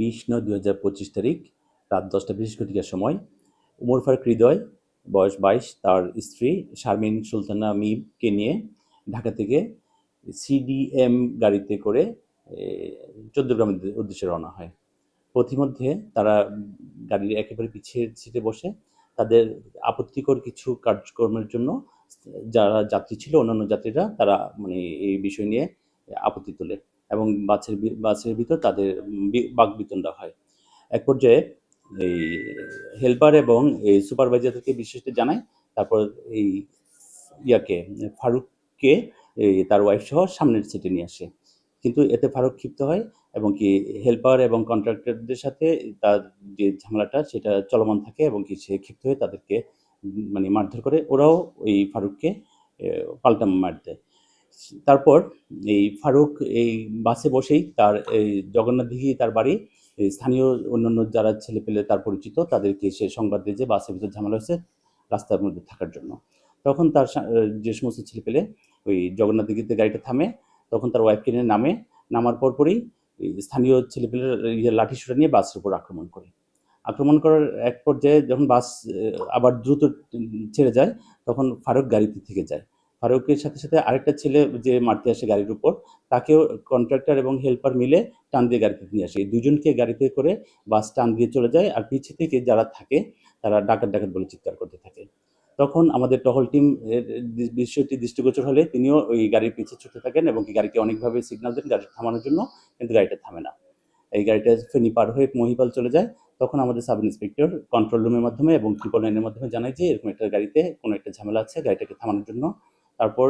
বিশ নয় দু হাজার পঁচিশ তারিখ রাত দশটা বিশ ঘটিকার সময় উমর ফারুক হৃদয়, বয়স বাইশ, তার স্ত্রী শারমিন সুলতানা মিবকে নিয়ে ঢাকা থেকে সিডিএম গাড়িতে করে চোদ্দগ্রামের উদ্দেশ্যে রওনা হয়। পথিমধ্যে তারা গাড়ির একেবারে পিছিয়ে সিটে বসে তাদের আপত্তিকর কিছু কার্যক্রমের জন্য যারা যাত্রী ছিল, অন্যান্য যাত্রীরা তারা মানে এই বিষয় নিয়ে আপত্তি তোলে। এবং বাসের ভি- বাসের ভিতর তাদের বাক বিতণ্ডা হয়। এক পর্যায়ে এই হেল্পার এবং এই সুপারভাইজারকে বিষয়টি জানায় তারপর এই ইয়াকে, ফারুককে তার ওয়াইফ সহ সামনের সিটে নিয়ে আসে। কিন্তু এতে ফারুক ক্ষিপ্ত হয় এবং কি হেল্পার এবং কন্ট্রাক্টরদের সাথে তার যে ঝামেলাটা, সেটা চলমান থাকে এবং কি সে ক্ষিপ্ত হয়ে তাদেরকে মানে মারধর করে, ওরাও ওই ফারুককে পাল্টা মার দেয়। তারপর এই ফারুক এই বাসে বসেই তার এই জগন্নাথ দিঘি তার বাড়ি স্থানীয় অন্যান্য যারা ছেলে পেলে তার পরিচিত তাদেরকে সে সংবাদ দিয়ে যে বাসের ভিতর ঝামেলা হয়েছে রাস্তার মধ্যে থাকার জন্য। তখন তার যে সমস্ত ছেলে পেলে ওই জগন্নাথ দিঘিতে গাড়িটা থামে, তখন তার ওয়াইফকে নিয়ে নামে। নামার পরপরই এই স্থানীয় ছেলেপেলের ইয়ে লাঠি সুটা নিয়ে বাসের উপর আক্রমণ করে। আক্রমণ করার এক পর্যায়ে যখন বাস আবার দ্রুত ছেড়ে যায়, তখন ফারুক গাড়িতে থেকে যায়। ফারুকের সাথে সাথে আরেকটা ছেলে যে মারতে আসে গাড়ির উপর, তাকেও কন্ট্রাক্টর এবং হেল্পার মিলে টান দিয়ে গাড়িতে নিয়ে আসে। এই দুজনকে গাড়িতে করে বাস টান দিয়ে চলে যায় আর পিছে থেকে যারা থাকে, তারা ডাকাত ডাকাত বলে চিৎকার করতে থাকে। তখন আমাদের টহল টিম বিষয়টি দৃষ্টিগোচর হলে তিনিও ওই গাড়ির পিছে ছুটে থাকেন এবং গাড়িকে অনেকভাবে সিগনাল দেন গাড়ি থামানোর জন্য, কিন্তু গাড়িটা থামে না। এই গাড়িটা ফেনি পার হয়ে মহিপাল চলে যায়। তখন আমাদের সাব ইন্সপেক্টর কন্ট্রোল রুমের মাধ্যমে এবং ট্রিপল লাইনের মাধ্যমে জানায় যে এরকম একটা গাড়িতে কোনো একটা ঝামেলা আছে, গাড়িটাকে থামানোর জন্য। তারপর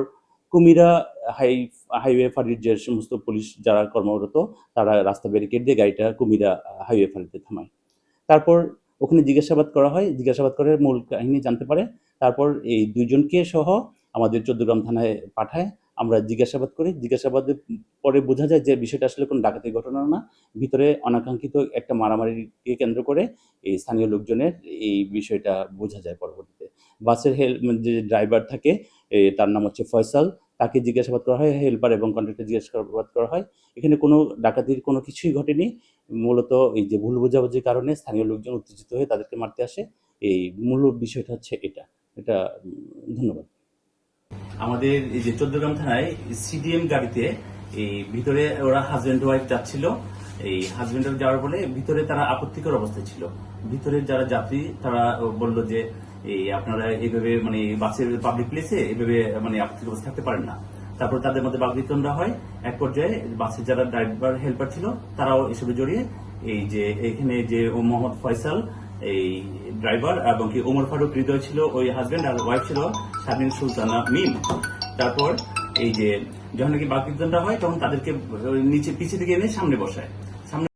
কুমিরা, হাই, হাইওয়ে ফাঁড়ির যে সমস্ত পুলিশ যারা কর্মরত, তারা রাস্তা ব্যারিকেড দিয়ে গাড়িটা কুমিরা, হাইওয়ে ফাঁড়িতে থামায়। তারপর ওখানে জিজ্ঞাসাবাদ করা হয়, জিজ্ঞাসাবাদ করে মূল কাহিনী জানতে পারে। তারপর এই দুইজনকে সহ আমাদের চোদ্দগ্রাম থানায় পাঠায়। আমরা জিজ্ঞাসাবাদ করি। জিজ্ঞাসাবাদের পরে বোঝা যায় যে বিষয়টা আসলে কোনো ডাকাতির ঘটনা না। ভিতরে অনাকাঙ্ক্ষিত একটা মারামারিকে কেন্দ্র করে এই স্থানীয় লোকজনের এই বিষয়টা বোঝা যায় পরবর্তীতে। বাসের হেল যে ড্রাইভার থাকে তার নাম হচ্ছে ফয়সাল। তাকে জিজ্ঞাসাবাদ করা হয়, হেল্পার এবং কন্ট্রাক্টর জিজ্ঞাসাবাদ করা হয়। এখানে কোনো ডাকাতির কোনো কিছুই ঘটেনি। মূলত এই যে ভুল বোঝাবুঝির কারণে স্থানীয় লোকজন উত্তেজিত হয়ে তাদেরকে মারতে আসে। এই মূল বিষয়টা হচ্ছে এটা। এটা ধন্যবাদ। আমাদের এই যে চোদ্দগ্রাম থানায় সিডিএম গাড়িতে এই ভিতরে ওরা হাজব্যান্ড ওয়াইফ যাচ্ছিল। এই হাজব্যান্ড যাওয়ার ফলে ভিতরে তারা আপত্তিকর অবস্থায় ছিল। ভিতরে যারা যাত্রী, তারা বলল যে এই আপনারা এইভাবে মানে বাসের পাবলিক প্লেসে এইভাবে মানে আপত্তিকর অবস্থা থাকতে পারেন না। তারপর তাদের মধ্যে বাগবিতণ্ডা হয়। এক পর্যায়ে বাসের যারা ড্রাইভার হেল্পার ছিল, তারাও এসবে জড়িয়ে এই যে এখানে যে মোহাম্মদ ফয়সাল, এই ড্রাইভার এবং কি ওমর ফারুক হৃদয় ছিল ওই হাজবেন্ড আর ওয়াইফ ছিল স্বাধীন সুলতানা মিম। তারপর এই যে যখন নাকি বাগবিতণ্ডা হয়, তখন তাদেরকে নিচে পিছিয়ে দিকে এনে সামনে বসায়।